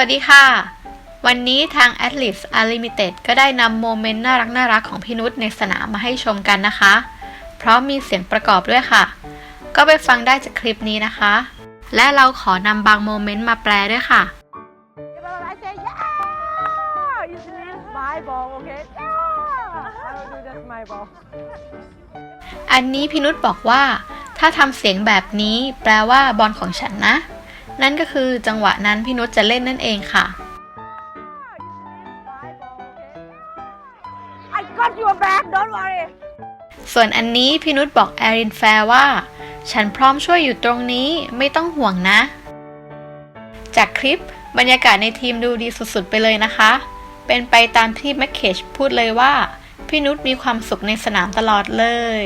วัสดีค่ะ วันนี้ทาง a t l e t Unlimited ก็ได้นำโมเมนต์น่ารักน่ารักๆของพี่นุชในสนามมาให้ชมกันนะคะ เพราะมีเสียงประกอบด้วยค่ะ ก็ไปฟังได้จากคลิปนี้นะคะ และเราขอนำบางโมเมนต์มาแปลด้วยค่ะ When I say yeah, you say my ball, okay? Yeah, I will do that's my ball. อันนี้พี่นุชบอกว่า ถ้าทำเสียงแบบนี้แปลว่าบอลของฉันนะ นั่นก็คือจังหวะนั้นพี่นุชจะเล่นนั่นเองค่ะ My ball, okay? I got your back, don't worry. ส่วนอันนี้พี่นุชบอกแอรินแฟร์ว่า ฉันพร้อมช่วยอยู่ตรงนี้ไม่ต้องห่วงนะ จากคลิปบรรยากาศในทีมดูดีสุดๆไปเลยนะคะ เป็นไปตามที่แมคเคจพูดเลยว่า พี่นุชมีความสุขในสนามตลอดเลย